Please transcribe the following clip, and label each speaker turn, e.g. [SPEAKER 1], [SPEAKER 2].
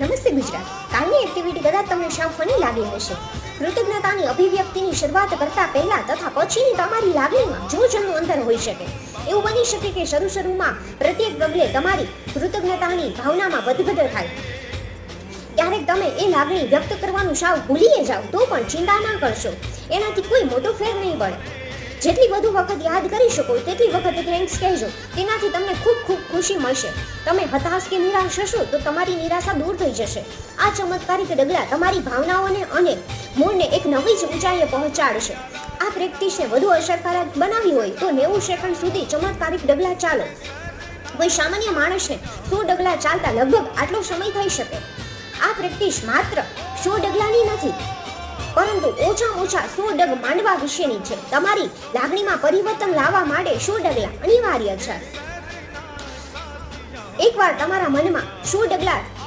[SPEAKER 1] નમસ્તે ગુજરાત. કાલની એક્ટિવિટી કદાચ તમને સાવ ફની લાગી હશે. કૃતજ્ઞતાની અભિવ્યક્તિની શરૂઆત કરતા પહેલા તથા પછીની તમારી લાગણીમાં જોજનનું અંતર હોઈ શકે. એવું બની શકે કે શરૂ શરૂમાં પ્રત્યેક પગલે તમારી કૃતજ્ઞતાની ભાવનામાં વધઘટ થાય. ક્યારેક તમે એ લાગણી વ્યક્ત કરવાનું સાવ ભૂલીએ જાઓ તો પણ ચિંતા ના કરશો. એનાથી કોઈ મોટો ફેર નહીં પડે. જેટલી વધુ વખત યાદ કરી શકો, તેટલી વખત થેન્ક્સ કહેજો. તેનાથી તમને ખૂબ ખૂબ ખુશી મળશે. તમે હતાશ કે નિરાશ હશો, તો તમારી નિરાશા દૂર થઈ જશે. આ ચમત્કારિક ડગલા તમારી ભાવનાઓને અને મૂળને એક નવી જ ઊંચાઈએ પહોંચાડશે. આ પ્રેક્ટિસને વધુ અસરકારક બનાવી હોય, તો નેવું સેકન્ડ સુધી ચમત્કારિક ડગલા ચાલો. કોઈ સામાન્ય માણસને સો ડગલા ચાલતા લગભગ આટલો સમય થઈ શકે. આ પ્રેક્ટિસ માત્ર સો ડગલાની નથી પરંતુ ઓછામાં ઓછા સો ડગ માંડવા વિશેની છે. તમારી લાગણીમાં પરિવર્તન લાવવા માટે સો ડગલા અનિવાર્ય છે. એકવાર તમારા મનમાં સો ડગલા